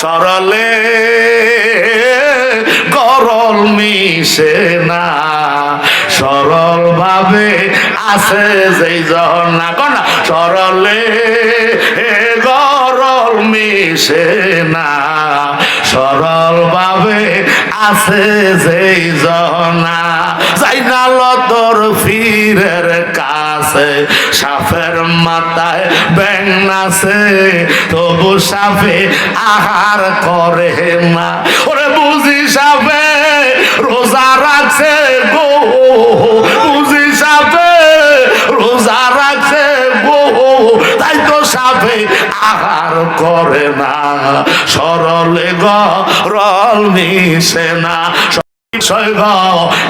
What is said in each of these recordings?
সরলে গরল মিশে না। সরল ভাবে আছে যেই ঝর্ণা। কন্যা সরলে গরল মিশে না। সরল ভাবে আছে যেই ঝর্ণা। যাই না ফিরের কাছে সাপের মাথায় ব্যাং নাচে তবু সাপে আহার করে না। ওরে বুঝি সাপে রোজা রাখছে গো, বুঝি সাপে রোজা রাখছে গো, তাই তো সাপে আহার করে না। সরলে গরল মিশে না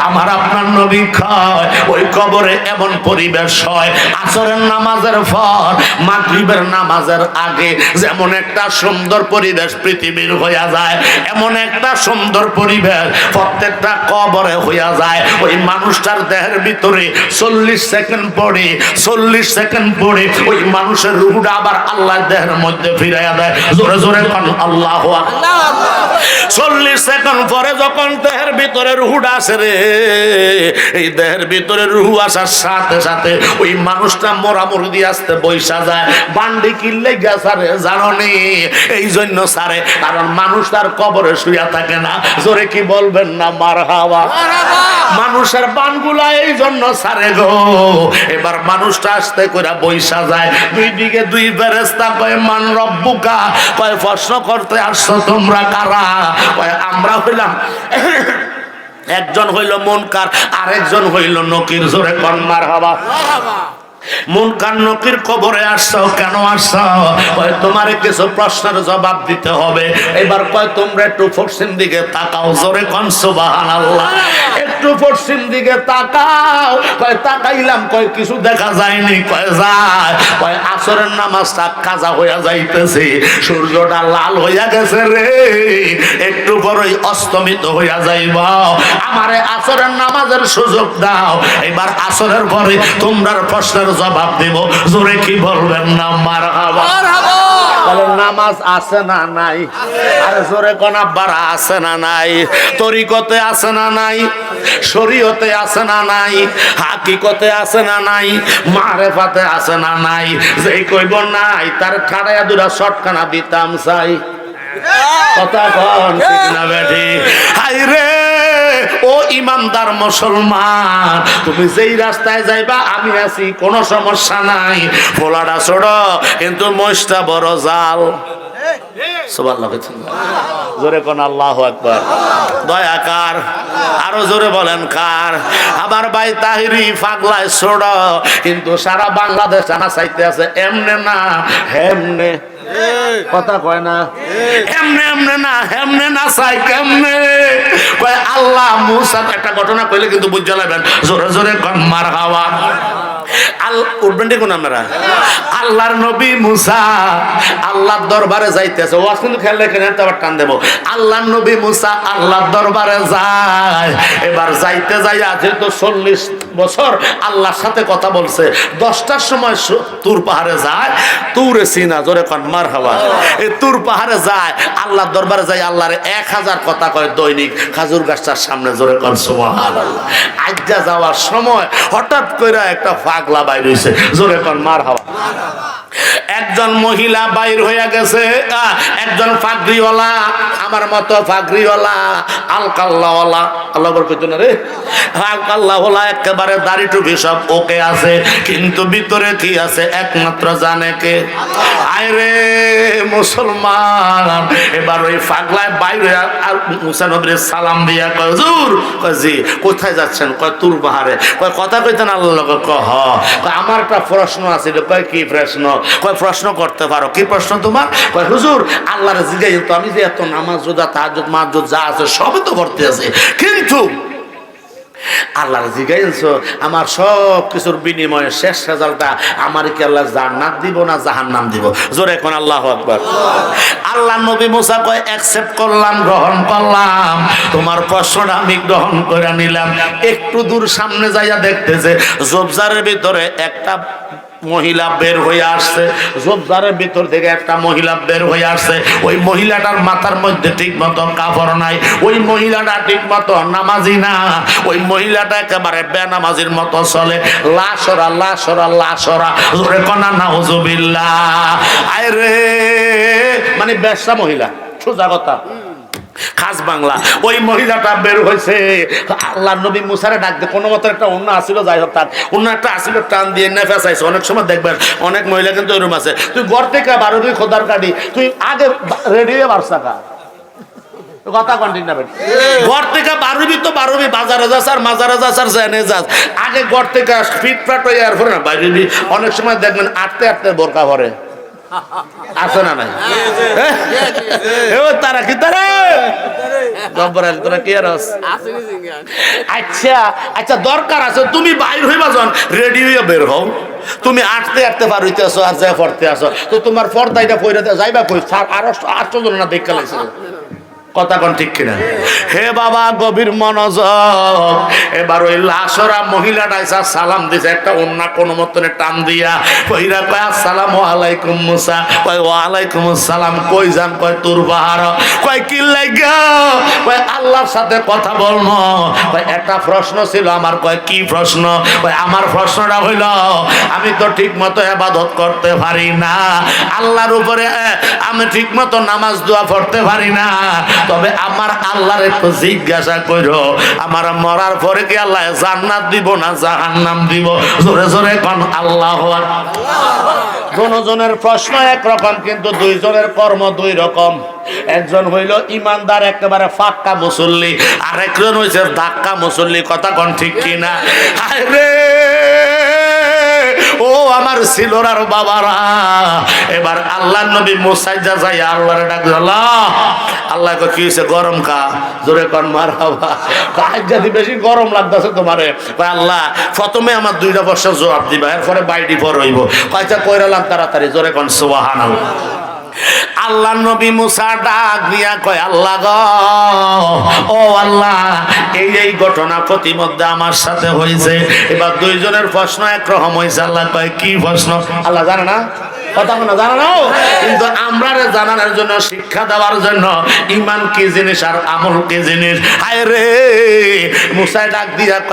আমার আপনার নবী খায় ওই কবরে এমন পরিবেশ হয়, আসরের নামাজের পর, মাগরিবের নামাজের আগে যেমন একটা সুন্দর পরিবেশ পৃথিবীর হইয়া যায়, এমন একটা সুন্দর পরিবেশ প্রত্যেকটা কবরে হইয়া যায়। ওই মানুষটার দেহের ভিতরে চল্লিশ সেকেন্ড পরে চল্লিশ সেকেন্ড পরে ওই মানুষের রুহুটা আবার আল্লাহর দেহের মধ্যে ফিরাইয়া দেয়। জোরে জোরে কান, আল্লাহ চল্লিশ সেকেন্ড পরে যখন দেহের ভিতরে রুহুটা আসে রে। এই দেহের ভিতরে রুহু আসার সাথে সাথে ওই মানুষটা মোরামুরি দিয়ে আসতে বৈশা যায়। বান্ডি কিনলে গেছারে জাননি এই জন্য সারে কারণ মানুষ তার কবরে শুয়া থাকে না। জোরে কি বলবেন না মার হাওয়া মানুষের বানগুলা এই জন্য সারে গো। এবার মানুষটা আসতে করে বৈশা যায়। দুই দিকে দুই ফেরেস্তা কয় মান রব্বুকা? কয় প্রশ্ন করতে আসছো তোমরা কারা? কয় আমরা হইলাম একজন হইল মনকার আরেকজন হইল নকির জোরে কন্মার হবা তোমারে কিছু তোমরা দেখা যায়নি। আসরের নামাজটা কাজা হইয়া যাইতেছে, সূর্যটা লাল হইয়া গেছে রে। একটু পরই অস্তমিত হইয়া যাইব। আমারে আসরের নামাজের সুযোগ দাও। এবার আসরের পরে তোমরার প্রশ্নের জবাব দেব। জোরে কি বলবেন না মার তাহলে নামাজ আছে না নাই? আরে জোরে কোন আছে না নাই। তরিকতে আছে না নাই শরীয়তে আছে না নাই হাকিকতে আছে না নাই মারেফাতে আছে না নাই। যেই কইব নাই তার ঠাড়াইয়া দুরা শটখানা দিতাম চাই। কথা কন ঠিক না বেঠি। হাই রে ও ইমানদার মুসলমান, তুমি যেই রাস্তায় যাইবা, আমি আছি, কোনো সমস্যা নাই। ফোলাটা ছোট কিন্তু মহিষটা বড় জাল? জোরে কোন আল্লাহ আকবার। দয়াকার আরও জোরে বলেন কার। আবার তাহিরি কিন্তু সারা বাংলাদেশ জানা চাইতে আছে, এমনে না, হেমনে। কথা কয় না। এমনে এমনে না এমনে না চাই কেমনে? কয়, আল্লাহ মুসা একটা ঘটনা কইলে কিন্তু বুঝ জ্বালাবেন। জোরে জোরে কন, মার হাওয়া। আল উঠবেন আপনারা? আল্লাহর নবী মুসা আল্লাহর দরবারে যাইতেছে। কিন্তু আবার টান দেবো। আল্লাহর নবী মুসা আল্লাহর দরবারে যায়। এবার যাইতে যাইয়া যেহেতু চল্লিশ বছর আল্লাহর সাথে কথা বলছে, দশটার সময় তুর পাহাড়ে যায়। তুরে সিনা, জোরে কন মার হাওয়া এই তুর পাহাড়ে যায়, আল্লাহর দরবারে যায়, আল্লাহর এক হাজার কথা কয় দৈনিক। খাজুর গাছটার সামনে জোরে কন, সুবহানাল্লাহ। আজ্জা যাওয়ার সময় হঠাৎ করে একটা পাগলা বাইর হয়েছে জোরে কন মার হাওয়া। একজন মহিলা বাইর হইয়া গেছে। একজন ফাগরিওয়ালা, আমার মতো ফাগরিওয়ালা, আলকাল্লাওয়ালা। আল্লাহ বরকত না রে। আলকাল্লাওয়ালা একেবারে দাড়ি টুপি সব ওকে আছে, কিন্তু ভিতরে কি আছে একমাত্র জানে কে? আয় রে মুসলমান, এবার ওই পাগলায় বাইরে আর মুসা নবীর সালাম দিয়া কয় কয় জি, কোথায় যাচ্ছেন? কয় তুর পাহাড়ে। কয়, কথা কইতেন আল্লাহ লোক হ আমার একটা প্রশ্ন আছে কয়, কি প্রশ্ন? কয় প্রশ্ন করতে পারো? কি প্রশ্ন তোমার? কয়, হুজুর, আল্লাহর জিগাই তো আমি যে এত নামাজ রোজা, তাহাজ্জুদ, মাহাজ্জুদ যা আছে সবই তো করতে আছে। কিন্তু আল্লাহর জিগাইছো আমার সব কিছুর বিনিময়ে শেষ রেজাল্টটা আমার কি আল্লাহ জান্নাত দিব না জাহান্নাম দিব? জোরে কোন আল্লাহ আকবার। আল্লাহ নবী মুসা কয় অ্যাকসেপ্ট করলাম, গ্রহণ করলাম। তোমার প্রশ্নটা আমি গ্রহণ করে নিলাম। একটু দূর সামনে যাইয়া দেখতেছে জবজারের ভিতরে একটা মহিলা বের হয়ে আসছে। জোবদারের ভিতর থেকে একটা মহিলা বের হয়ে আসছে। ওই মহিলাটার মাথার মধ্যে ঠিক মতো কাপড় নাই। ওই মহিলাটা ঠিক মতো নামাজি না। ওই মহিলাটা একেবারে বেনামাজির মতো চলে। লাশরা লাশরা লাশরা। জোরে কনা, নাউজুবিল্লাহ। আয় রে মানে ব্যবসা মহিলা, সোজা কথা। খাস বাংলা। ওই মহিলাটা বের হয়েছে আল্লাহ নবী মুসারে ডাক দিয়ে, কোনো মতো একটা অন্য আসিল, যাই হোক তার। অন্য একটা আসিল, টান দিয়ে না ফেসাইছে অনেক সময় দেখবেন, অনেক মহিলা কিন্তু ওইরকম আছে। তুই ঘর থেকে বারো তুই খোদার কাটি তুই আগে রেডি হয়ে না বাইরে অনেক সময় দেখবেন আটতে আটতে বোরকা ভরে। আছে না নাই তারা কি তারা? জব্বর আলী তোরা কি আর আচ্ছা আচ্ছা দরকার আছে তুমি বাইর হইবা যখন রেডি হইয়া বের হও। তুমি আটতে আটতে পার হইতে আসো আর যা পড়তে আসো। তো তোমার পর্দাইটা পইরা যাইবা কই? আর আরও আটশো জন না দেখতে লাগছে। কথা ঠিক কিনা? হে বাবা, গভীর মনোযোগ। এবার ওই লাশরা মহিলাটা সালাম দিছে, একটা অন্য কোনো মতনে টান দিয়া। কইরা কয়, আসসালামু আলাইকুম মুসা। কয়, ওয়ালাইকুম কই যান? কয়, তোর বাহার। কয়, কি লাগা? কয়, আল্লাহর সাথে কথা বলব কয়, একটা প্রশ্ন ছিল আমার। কয়, কি প্রশ্ন? কয়, আমার প্রশ্নটা হইল, আমি তো ঠিক মতো এবাদত করতে পারি না। আল্লাহর উপরে, আমি ঠিক মতো নামাজ দোয়া পড়তে পারি না। তবে আমার আল্লাহর একটু জিজ্ঞাসা করো আমার মরার পরে কি আল্লাহ জান্নাত দিব না জাহান্নাম দিব? জোরে জোরে কোন, আল্লাহ জনজনের প্রশ্ন একরকম, কিন্তু দুইজনের কর্ম দুই রকম। একজন হইল ইমানদার, একেবারে ফাক্কা মুসল্লি আর একজন হইছে ধাক্কা মুসল্লি, কথা কোন ঠিক কিনা? হায় রে আর বাবারা। এবার আল্লাহ নবী মোসাইজা যাই আল্লাহরে ডাক আল্লাহ কি হয়েছে গরম কা? জোরে কন মার হাবা যদি বেশি গরম লাগতেছে তোমারে। আল্লাহ, প্রথমে আমার দুইটা বছর জবাব দিবা, এরপরে বাইডি পর হইব। কয়টা কইরালাম তাড়াতাড়ি। জোরে কন সুবাহান নবী মুসা ডাক দিয়া কয়, আল্লাহ গো, ও আল্লাহ, এই এই ঘটনা প্রতিমধ্যে আমার সাথে হয়েছে এবার দুইজনের প্রশ্ন একরকম হয়েছে আল্লাহ কয়, কি প্রশ্ন? আল্লাহ জানে না?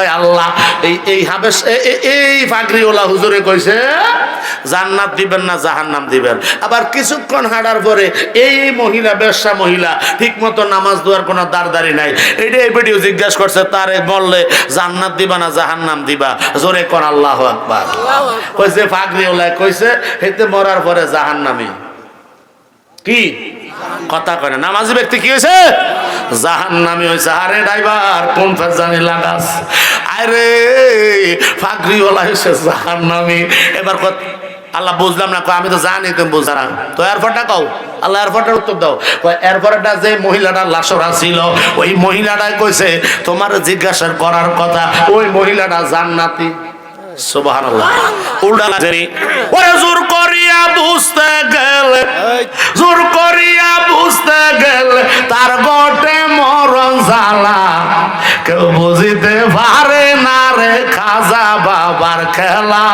আল্লাহ, এই এই এ- এই ফাকরি ওলা হুজুরে কইছে জান্নাত দিবেন না জাহান্নাম দিবেন। আবার কিছুক্ষণ হাঁটার পরে এই মহিলা ব্যবসা মহিলা ঠিক মতো নামাজ দেওয়ার কোনো দারদারি নাই। এটা এই ভিডিও জিজ্ঞাসা করছে, তারে বললে, জান্নাত দিবা না জাহান্নাম দিবা? জোরে কর আল্লাহ আকবার। কইছে ফাকরি ওলা কইছে, হেতে মরার পরে জাহান্নামি। কি? কথা কয় নামাজি ব্যক্তি কি হয়েছে জাহান নামি হয়েছে আরে ড্রাইভার, কোন ফেজানি লাগাস? আরে ফাগরি ওলা হয়েছে জাহান নামি এবার কত আল্লাহ বুঝলাম না আমি তো জানি তুমি বুঝা না। তো এরপরটা কও আল্লাহ এরপরটার উত্তর দাও। এরপরটা যে মহিলাটা লাশরা ছিল ওই মহিলাটাই কইছে তোমার জিজ্ঞাসা করার কথা ওই মহিলাটা জান্নাতি। সুবহানাল্লাহ। উল্টা লাগছে ওরে জোর করিয়া বুঝতে গেলে জোর করিয়া বুঝতে গেলে তার গোটে মরণ জ্বালা। কেউ বুঝিতে পারে না রে খাজা বাবার খেলা।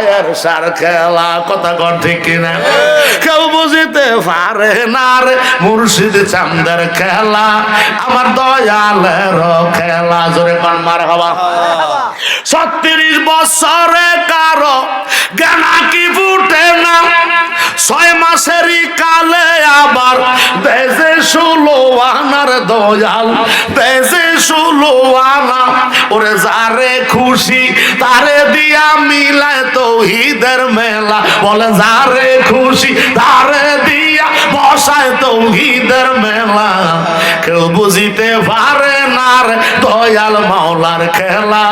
জুবাইয়ের সার খেলা কথা কর ঠিক কিনা? কেউ বুঝিতে পারে না রে মুর্শিদ চান্দের খেলা আমার দয়ালের খেলা। জোরে কন মার হওয়া ছত্রিশ বছরে কারও গানা কি ফুটে না? ছয় মাসেরই কালে আবার বেজে ষোলো আনার দয়াল, বেজে ষোলো আনা। ওরে যারে খুশি তারে দিয়া মিলায় তৌহিদের মেলা। বলে, যারে খুশি তারে দিয়া বসায় তো তৌহিদের মেলা। কেউ বুঝিতে পারে না রে দয়াল মাওলার খেলা,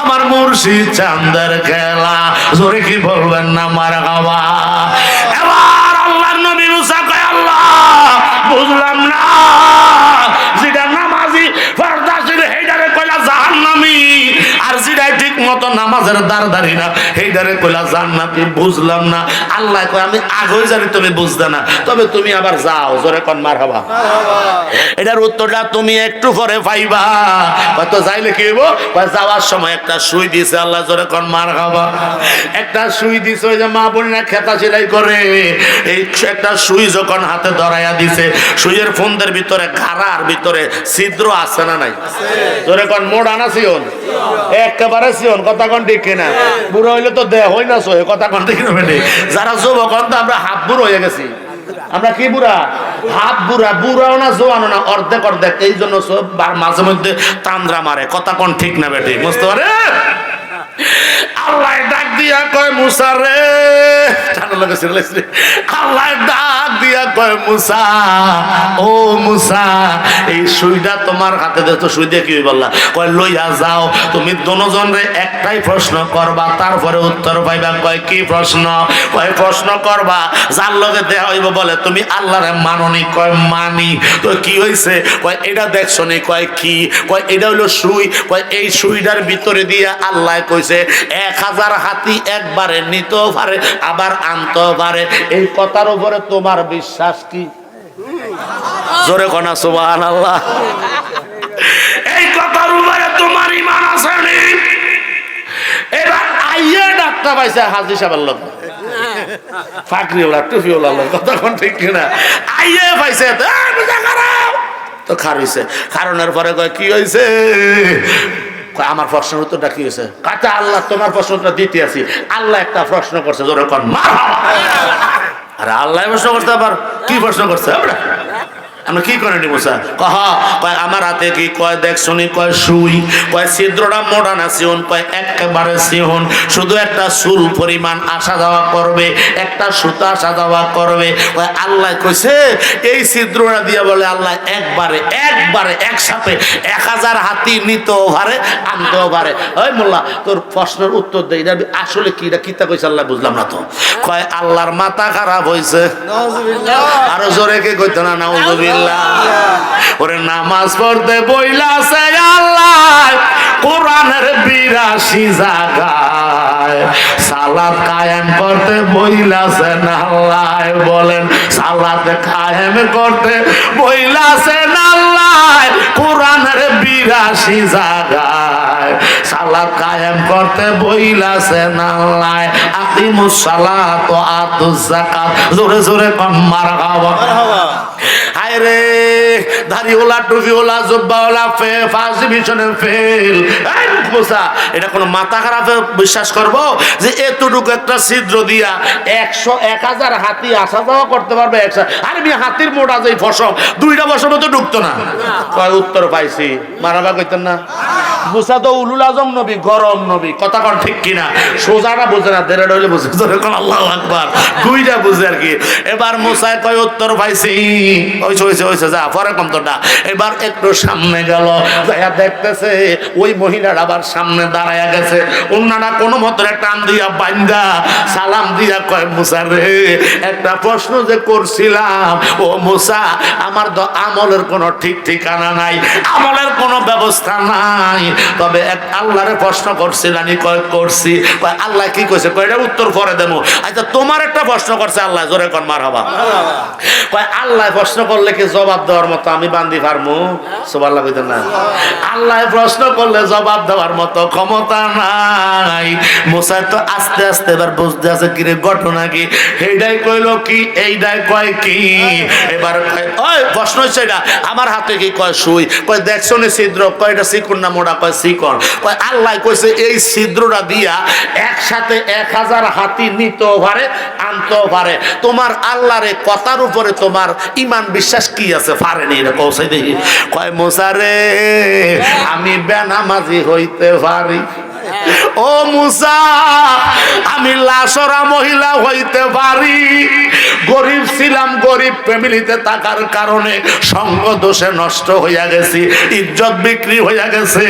আমার মুর্শিদ চান্দের খেলা। জোরে কি বলবেন না, মার গাওয়া? বুঝলাম না। যেটা নামাজি ফরদা হেডারে কয়লা কইলা নামি মতো নামাজের দাঁড় দাঁড়ি না। এই এইটারে কইলা, জান্নাতি, বুঝলাম না। আল্লাহ কয়, আমি আগেই জানি তুমি বুঝতে না। তবে তুমি আবার যাও, জোরে কন মার হবা এটার উত্তরটা তুমি একটু পরে পাইবা। কত যাইলে কি হইব? যাওয়ার সময় একটা সুই দিছে, আল্লাহ জোরে কন মার খাবা একটা সুই দিছে, ওই যে মা বোনেরা খেতা সেলাই করে। এই একটা সুই যখন হাতে ধরাইয়া দিছে, সুইয়ের ফোনদের ভিতরে ঘাড়ার ভিতরে ছিদ্র আছে না নাই? জোরে কন, মোড় আনা সিওন একেবারে সিওন কথা কন ঠিক কিনা? বুড়ো হইলে তো দেহ হই না সহে কথা কন ঠিক যারা যুবক তো আমরা হাফ বুড়ো হয়ে গেছি। আমরা কি বুড়া? হাফ বুড়া বুড়াও না জোয়ানো না অর্ধেক অর্ধেক। এই জন্য সব মাঝে মধ্যে তান্দ্রা মারে কথা কোন ঠিক না বেটে? বুঝতে পারে আল্লাহ ডাক দিয়া কয় মুসা রে। ঠান্ডা লাগে সিরিয়াস রে আল্লাহ ডাক দিয়া কয়, মুসা, ও মুসা, এই সুইটা তোমার হাতে দে। সুই দিয়ে কি বললা কয়, লইয়া যাও, তুমি দনোজন একটাই প্রশ্ন করবা, তারপরে উত্তর পাইবা। কয়, কি প্রশ্ন? কয়, প্রশ্ন করবা, যার লগে দেয়া হইব বলে, তুমি আল্লাহরে মাননি। কয়, মানি। তো কি হইছে? কয়, এটা দেখছ নি। কয়, কি? কয়, এটা হইল সুই। কয়, এই সুইটার ভিতরে দিয়ে আল্লাহ কইছে, এক হাজার হাতি একবারে নিতেও পারে, আবার আনতেও পারে। এই কথার উপরে তোমার বিশ্বাস কি? জোরে কনা সুবাহ আল্লাহ এই কথার উপরে তোমার ইমান আছে এবার আইয়ে ডাক্তার পাইছে হাজি সাহেবের লোক ফাকরিওলা লোক কোন ঠিক কিনা? আইয়ে পাইছে তো। খার কারণের পরে কয়, কি হয়েছে আমার প্রশ্নের উত্তরটা কি হয়েছে কাটা আল্লাহ তোমার প্রশ্নটা দিতে আছি। আল্লাহ একটা প্রশ্ন করছে, জোরে কন আরে আল্লাহ প্রশ্ন করতে আবার কি প্রশ্ন করছে? আমরা আমরা কি করে নিব স্যার? কহ কয় আমার হাতে কি কয় দেখ শুনি কয় সুই কয় ছিদ্রটা মোড়া না সিহন কয় একেবারে সিহন। শুধু একটা চুল পরিমাণ আসা যাওয়া করবে একটা সুতা আসা যাওয়া করবে। কয় আল্লাহ কইছে এই ছিদ্রটা দিয়ে বলে আল্লাহ একবারে একবারে একসাথে এক হাজার হাতি নিতেও পারে আনতেও পারে। ওই মোল্লা তোর প্রশ্নের উত্তর দেই না আসলে কি এটা কিতা কইছে আল্লাহ বুঝলাম না তো। কয় আল্লাহর মাথা খারাপ হয়েছে আরও জোরে কে কইতো না ওরে নামাজ পড়তে বইলাছে আল্লাহ। কোরআনের বিরাশি জায়গায় সালাত কায়েম করতে বইলাছেন আল্লাহ। বলেন, সালাত কায়েম করতে বইলাছেন আল্লাহ। কোরআনের বিরাশি জায়গায় সালাত কায়েম করতে বইলাছেন আল্লাহ। আকিমুস সালাত ও আতুজ যাকাত। জোরে জোরে কম মারহাবা। রে। ফে ফেল। এটা মাথা খারাপে বিশ্বাস করব? যে এতটুকু একটা ছিদ্র দিয়া একশো এক হাজার হাতি আসা যাওয়া করতে পারবে আমি হাতির মোটা যে দুইটা ঢুকতো না। উত্তর পাইছি। মারাবা কইতেন না। মুসা তো উলুল আজম নবী, গরম নবী। কথা কন ঠিক কিনা? সোজাটা বুঝে না দেড় বুঝে। আল্লাহ আকবার। দুইটা বুঝে আর কি। এবার মুসায় কয় উত্তর পাইছি? হইছে হইছে হইছে যা পরে কম তোটা এবার একটু সামনে গেল। যাইয়া দেখতেছে ওই মহিলার আবার সামনে দাঁড়ায়া গেছে। অন্যরা কোনো মতন টান দিয়া সালাম দিয়া কয় মুসা রে একটা প্রশ্ন যে করছিলাম ও মুসা আমার তো আমলের কোনো ঠিক ঠিকানা নাই আমলের কোনো ব্যবস্থা নাই। তবে এক আল্লাহরে প্রশ্ন করছিলাম কয় করছি। কয় আল্লাহ কি কইছে? কয় এটা উত্তর পরে দেবো। আচ্ছা তোমার একটা প্রশ্ন করছে আল্লাহ জোরে কর মার হবা কয় আল্লাহ প্রশ্ন করলে কি জবাব দেওয়ার মতো আমি বান্দি পারমু? সোবাল্লাহ কইতেন না। আল্লাহ প্রশ্ন করলে জবাব দেওয়ার মতো ক্ষমতা নাই। মোসাই তো আস্তে আস্তে এবার বুঝতে আছে কি রে ঘটনা কি? এইটাই কইল, কি? এইটাই কয়, কি? এবার ওই, প্রশ্ন হচ্ছে এটা। আমার হাতে কি কয় সুই? কয়, দেখছ নি ছিদ্র? কয়, এটা চিকুন না মোড়া? কয়, চিকন। কয়, আল্লাহ কইছে, এই ছিদ্রটা দিয়া একসাথে এক হাজার হাতি নিতেও পারে, আনতেও পারে। তোমার আল্লাহরে কথার উপরে তোমার ইমান বিশ্বাস কি আছে? পারেনি কৌশাই দেখি কয় মোসারে আমি বেনামাজি হইতে পারি। ও মুসা, আমি লাশরা মহিলা হইতে পারি। গরিব ছিলাম, গরিব ফ্যামিলিতে থাকার কারণে সঙ্গ দোষে নষ্ট হইয়া গেছি, ইজ্জত বিক্রি হইয়া গেছে।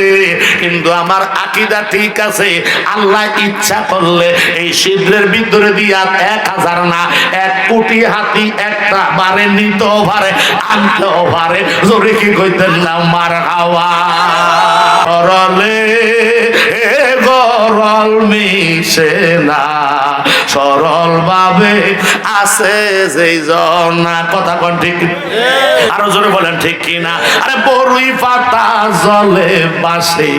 কিন্তু আমার আকিদা ঠিক আছে, আল্লাহ ইচ্ছা করলে এই শীঘ্রের ভিতরে দিয়া এক হাজার না, এক কোটি হাতি একটা বারে নিতেও পারে আনতেও পারে। জোরে কি কইতেন না, মার হাওয়া। সরলে সরল মিশে না সরল ভাবে আছে যেই জনা। কথা কোন ঠিক? আরও জোরে বলেন, ঠিক কিনা? আরে বড়ুই পাতা জলে বাসে,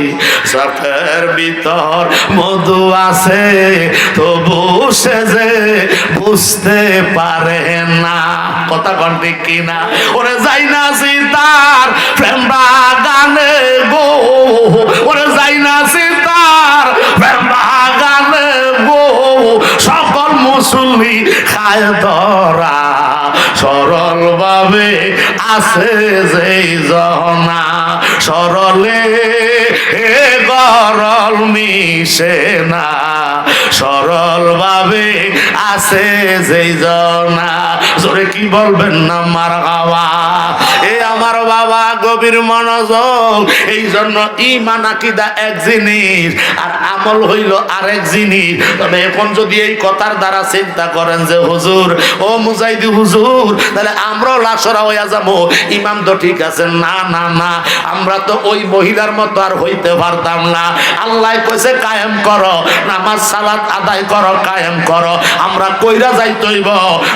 চোখের ভিতর মধু আছে, তবু সে যে বুঝতে পারে না। কথা কন ঠিক কিনা? ওরে যাই না সীতার প্রেম বাগানে গো, ওরে যাই না সীতার বাগানে গো খায় ধরা। সরল ভাবে আছে যেই জনা সরলে এ গরল মিশে না। সরল ভাবে আছে যেই জনা জোরে কি বলবেন না, মার বাবা গভীর মনোযোগ। এই জন্য ইমান আকিদা এক জিনিস, আর আমল হইল আরেক জিনিস। তবে এখন যদি এই কথার দ্বারা চিন্তা করেন যে, হুজুর, ও মুজাইদি হুজুর, তাহলে আমরাও লাশরা হইয়া যাব। ইমাম তো ঠিক আছে না না না, আমরা তো ওই মহিলার মতো আর হইতে পারতাম না। আল্লাহ কইছে, কায়েম করো, নামাজ, সালাত আদায় করো, কায়েম করো। আমরা কইরা যাইতইব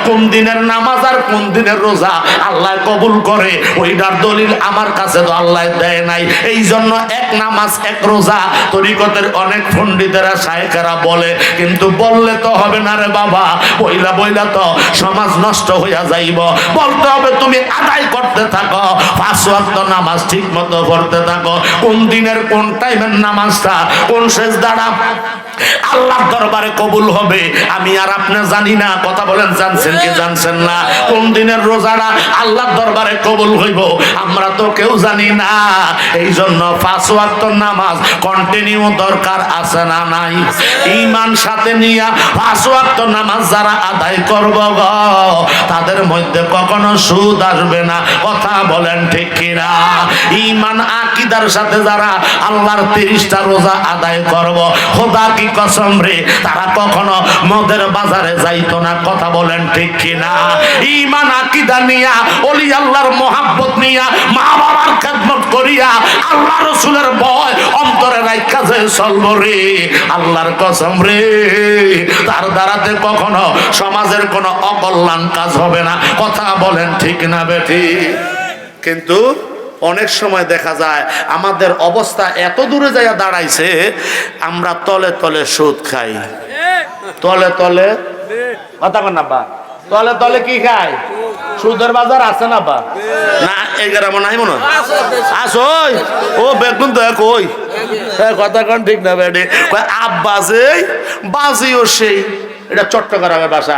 কোন দিনের নামাজ আর কোন দিনের রোজা আল্লাহ কবুল করে। ওইটার দলিল আমার কাছে তো আল্লাহ দেয় নাই। এই জন্য এক নামাজ, এক রোজা তরিকতের অনেক পণ্ডিতেরা সাহেকেরা বলে, কিন্তু বললে তো হবে না রে বাবা, বইলা বইলা তো সমাজ নষ্ট হইয়া যাইব। বলতে হবে তুমি আদায় করতে থাকো, পাঁচ ওয়াক্ত নামাজ ঠিক মতো পড়তে থাকো। কোন দিনের কোন টাইমের নামাজটা, কোন শেষ দাঁড়া আল্লাহর দরবারে কবুল হবে, আমি আর আপনি জানি না। কথা বলেন, জানছেন কি জানছেন না? কোন দিনের রোজাটা আল্লাহর দরবারে কবুল হইব? আমরা তো কেউ জানি না। এই জন্য পাঁচ নামাজ কন্টিনিউ দরকার আছে না নাই। ইমান সাথে নিয়া পাঁচ নামাজ যারা আদায় করব গো, তাদের মধ্যে কখনো সুদ আসবে না। কথা বলেন ঠিক কিনা? ইমান আকিদার সাথে যারা আল্লাহর তিরিশটা রোজা আদায় করব, খোদা কি কসম রে? তারা কখনো মদের বাজারে যাইতো না। কথা বলেন ঠিক কিনা? ইমান আকিদা নিয়া, অলি আল্লাহর মোহাব্বত নিয়া, মা বাবার খেদমত করিয়া আল্লাহ রসুলের ভয় অন্তরে রাখা যে চলব রে। আল্লাহর কসম রে। তার দ্বারাতে কখনো সমাজের কোনো অকল্যাণ কাজ হবে না। কথা বলেন ঠিক না বেঠি? কিন্তু অনেক সময় দেখা যায় আমাদের অবস্থা এত দূরে যাইয়া দাঁড়াইছে আমরা তলে তলে সুদ খাই। তলে তলে কথা কন আব্বা। তলে তলে কি খায়? সুদের বাজার আছে না বা? না এই গ্রামে নাই মনে? আসই ও বেগুন তো এক ওই। হ্যাঁ, কথা কন ঠিক না বেডে। আব্বা যে বাজিও সেই। এটা চট্টগ্রামের ভাষা।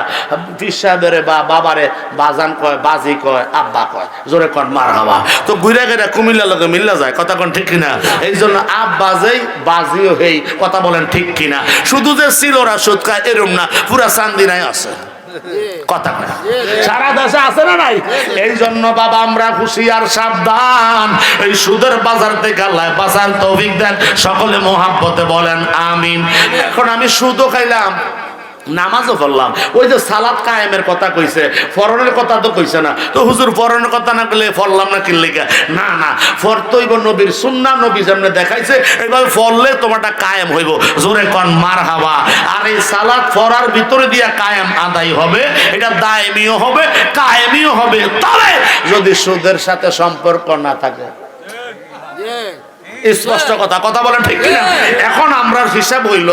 সাহেবের বা বাবারে বাজান কয় বাজি কয় আব্বা কয়। জোরে কন মার হাওয়া তো ঘুরে গেলে কুমিল্লা লোকে মিল্লা যায় কথা কন ঠিক কিনা এই জন্য আব্বা যেই বাজিও হেই কথা বলেন ঠিক কিনা। শুধু যে সিলোরা সুদ খায় এরম না পুরা চান্দিনায় আছে। কথা সারা দেশে আছে না নাই? এই জন্য বাবা আমরা হুশিয়ার সাবধান। এই সুদের বাজার থেকে আল্লাহ বাজার তৌফিক দেন। সকলে মোহাব্বতে বলেন আমিন। এখন আমি সুদও খাইলাম। নামাজও পড়লাম। ওই যে সালাদ কায়েমের কথা কইছে ফরনের কথা তো কইছে না। তো হুজুর ফরনের কথা না কইলে ফরলাম না কিনলে না না ফরতইব নবীর সুন্না নবী যেমন দেখাইছে এইভাবে ফললে তোমারটা কায়েম হইব। জোরে কন মার হাওয়া আর এই সালাদ ফরার ভিতরে দিয়া কায়েম আদায় হবে এটা দায়মিও হবে কায়েমিও হবে। তবে যদি সুদের সাথে সম্পর্ক না থাকে। স্পষ্ট কথা কথা বলেন ঠিক কিনা? এখন আমরা হিসাব হইল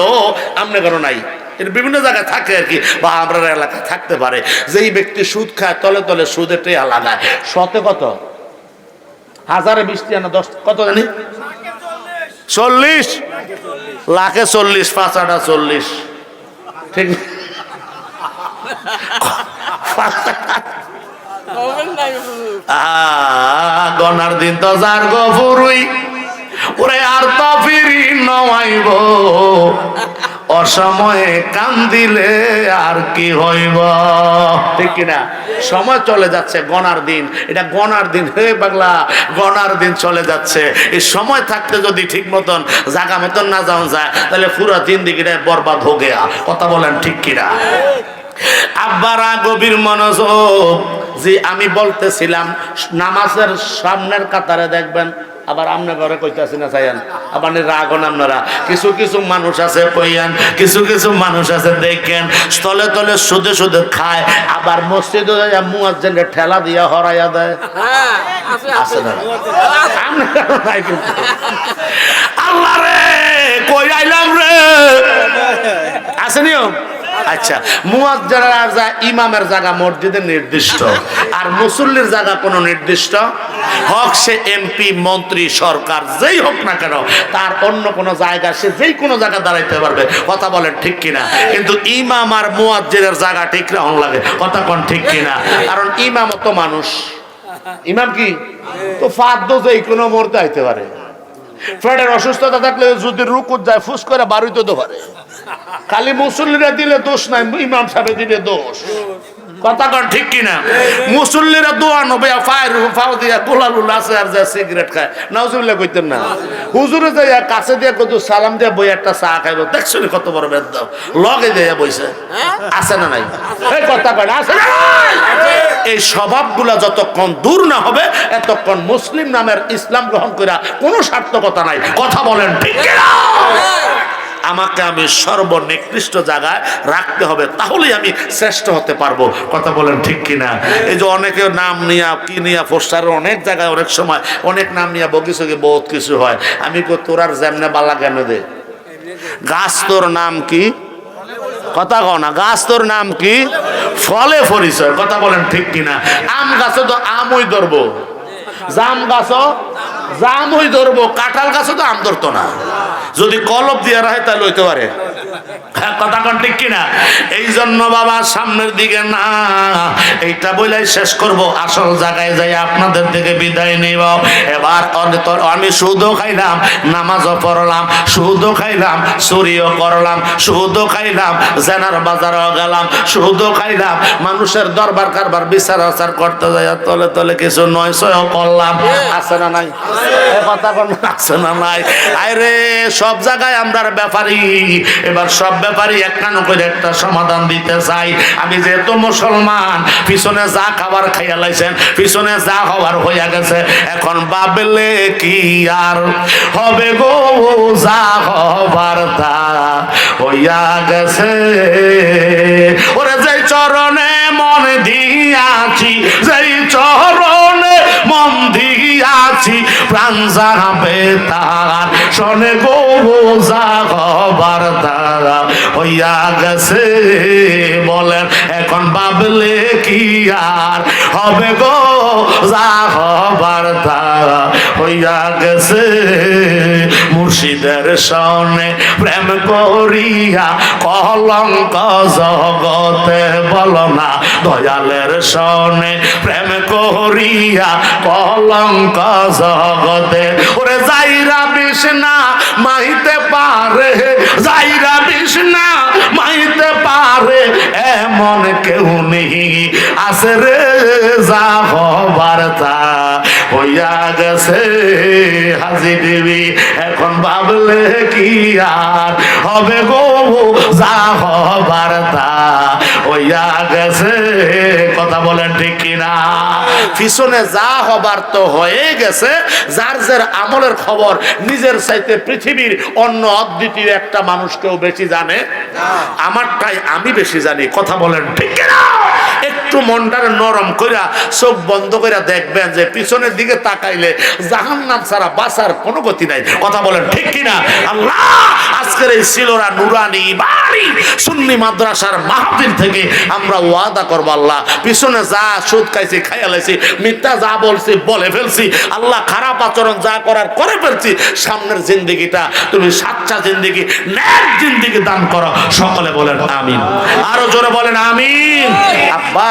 আমনে করো নাই। এটা বিভিন্ন জায়গায় থাকে আর কি। বা আমরা এলাকায় থাকতে পারে। যেই ব্যক্তি সুদ খায়, তলে তলে সুদের টেয়া লাগায় শতে কত? হাজারে বৃষ্টি আনা দশ কত জানি? চল্লিশ? লাখে চল্লিশ পাঁচ আটা চল্লিশ। ঠিক গনার দিন তো যার গো ওরে আর তো ফিরি নমাইব অসময়ে কান দিলে আর কি হইব? ঠিক কিনা? সময় চলে যাচ্ছে, গনার দিন। এটা গনার দিন। হে পাগলা গনার দিন চলে যাচ্ছে। এই সময় থাকতে যদি ঠিক মতন জাগা মতন না যাওয়া যায়, তাহলে পুরা দিন দিকে বরবাদ হো গেয়া। কথা বলেন ঠিক কিনা? আব্বারা গভীর মনোযোগ। যে আমি বলতেছিলাম নামাজের সামনের কাতারে দেখবেন আবার আমনে ঘরে কইতাছি না চাইয়ান আবার রাগন আপনারা। কিছু কিছু মানুষ আছে কইয়ান কিছু কিছু মানুষ আছে দেখেন স্থলে তলে সুদে সুদে খায় আবার মসজিদে মুয়াজ্জিনকে ঠেলা দিয়া হরাইয়া দেয়। হ্যাঁ, আছে। না? আল্লাহ রে কই আইলাম রে? আছে নিয়ম? আচ্ছা মুয়াজ্জার যা ইমামের জায়গা মসজিদে নির্দিষ্ট, আর মুসল্লির জায়গা কোনো নির্দিষ্ট? হক সে এমপি, মন্ত্রী, সরকার, যেই হোক না কেন, তার অন্য কোনো জায়গা, সে যেই কোনো জায়গা দাঁড়াইতে পারবে। কথা বলেন ঠিক কিনা? কিন্তু ইমাম আর মুয়াজ্জিরের জায়গা ঠিক রাখুন লাগে। কথা কোন ঠিক কিনা? কারণ ইমাম তো মানুষ। ইমাম কি? তো ফাদ্দ যেই কোনো মুহূর্তে আইতে পারে। ফ্রেডের অসুস্থতা থাকলে যদি রুকুত যায়, ফুস করে বাড়িতে তো পারে। খালি মুসল্লিরা দিলে দোষ নাই, ইমাম সাহেব দিলে দোষ। কথা কন ঠিক কিনা? মুসল্লিরা দোয়া নবে ফায়ার ফাও দিয়া গোলালুল আছে আর যা সিগারেট খায়। নাউজুবিল্লাহ কইতেন না। হুজুরে যাইয়া কাছে দিয়া কত সালাম দিয়া বই একটা চা খাইব। দেখছ কত বড় বেদ লগে দিয়া বইছে। আছে না নাই? এই কথা কয় আছে না? এই স্বভাবগুলা যতক্ষণ দূর না হবে, এতক্ষণ মুসলিম নামের ইসলাম গ্রহণ করা কোনো সার্থকতা নাই। কথা বলেন ঠিক কিনা? আমাকে আমি সর্বনিকৃষ্ট জায়গায় রাখতে হবে, তাহলেই আমি শ্রেষ্ঠ হতে পারব। কথা বলেন ঠিক কিনা? এই যে অনেকে নাম নিয়া, কি নিয়া পোস্টারের অনেক জায়গায় অনেক সময় অনেক নাম নিয়া বগিসগে বহুত কিছু হয়। আমি কো তোরার যেমনে বালা কেন দে? গাছ তোর নাম কি? কথা কও না, গাছ তোর নাম কি? ফলে পরিচয়, কথা বলেন ঠিক কিনা? আম গাছে তো আমই ধরবো। জাম গাছ জামই ধরবো, কাঁঠাল গাছও তো আম ধরতো না। যদি কলব দিয়ে রাখে তাহলে হইতে পারে। হ্যাঁ, কথা ঠিক কিনা? এই জন্য বাবা সামনের দিকে না। এইটা বলেই শেষ করব। আসল জায়গায় যাই আপনাদের থেকে বিদায় নিব। এবার আমি সুদও খাইলাম, নামাজও পড়লাম, সুদও খাইলাম, চুরিও করলাম, সুদও খাইলাম, জেনার বাজারও গেলাম, সুদও খাইলাম, মানুষের দরবার কারবার বিচার আচার করতে যাই তলে তলে কিছু নয় সয়ও করলাম। আছে না নাই? কথা আছে না নাই? আরে সব জায়গায় আমরা ব্যাপারী। এবার সব ব্যাপারী একটা করে একটা সমাধান দিতে চাই। আমি যেহেতু মুসলমান পিছনে যা খাবার খাইয়া লাইছেন, পিছনে যা হবার হইয়া গেছে, এখন বাবলে কি আর হবে গো যা হবার তা হইয়া গেছে। ওরে যে চরণে মন দিয়াছি, যেই মন দিয়াছি প্রাণ যাবে তার শোনে গো হবার তারা হইয়া গেছে। বলেন, এখন ভাবলে কি আর হবে গো? হইয়া গেছে মুর্শিদের সনে প্রেম করিয়া কলঙ্ক জগতে বল না, দয়ালের সনে প্রেম করিয়া কলঙ্ক জগতে। ওরে যাইরা বিষ্ণা মাইতে পারে, যাইরা বিষ্ণা মাইতে পারে, এমন কেউ নেই। আছে রে যা গেছে হাজি দেবী এখন ভাবলে কি আর হবে গো যা হবার তা। হইয়া গেছে কথা বলেন ঠিক কিনা? পিছনে যা হবার তো হয়ে গেছে যার যার আমলের খবর নিজের চাইতে পৃথিবীর অন্য অদ্বিতীয় একটা মানুষকেও বেশি জানে। আমারটাই আমি বেশি জানি কথা বলেন ঠিক কিনা? একটু মনটারে নরম কইরা, চোখ বন্ধ কইরা দেখবেন যে পিছনের দিকে তাকাইলে জাহান্নাম ছাড়া বাঁচার কোনো গতি নাই। কথা বলেন ঠিক কিনা? আল্লাহ, আজকের এই সিলোরা নুরানি বাড়ি সুন্নি মাদ্রাসার মাহফিল থেকে আমরা ওয়াদা করব, আল্লাহ। পিছনে যা সুদ খাইছি, খাইয়া লাইছি, মিথ্যা যা বলছি, বলে ফেলছি, আল্লাহ খারাপ আচরণ যা করার করে ফেলছি, সামনের জিন্দিগিটা তুমি সাচ্চা জিন্দিগি, ন্যাক জিন্দিগি দান করো। সকলে বলেন আমিন। আরও জোরে বলেন আমিন। আব্বা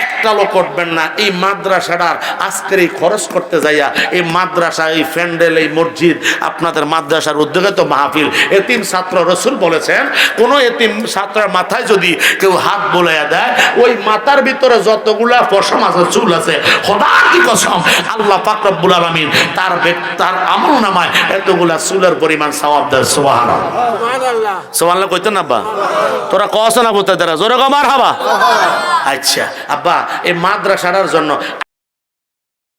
একটা লোক উঠবেন না। এই মাদ্রাসাটার আজকের এই খরচ করতে যাইয়া এই মাদ্রাসা এই প্যান্ডেল এই মসজিদ আপনাদের মাদ্রাসার উদ্যোগে তো মাহফিল। এতিম ছাত্র রসুল বলেছেন কোন এতিম ছাত্রের মাথায় যদি কেউ হাত বোলাইয়া দেয় ওই মাথার ভিতরে যতগুলা পশম আছে চুল আছে খোদার কি কসম? আল্লাহ পাকরব্বুল আলমিন তার তার আমল নামায় এতগুলা চুলের পরিমাণ সওয়াব দেয় সোহান। সোহান কইতেন আব্বা? তোরা কস না বুঝতে তারা জোরে কমার হাবা আচ্ছা আব্বা এই মাদ্রাসার জন্য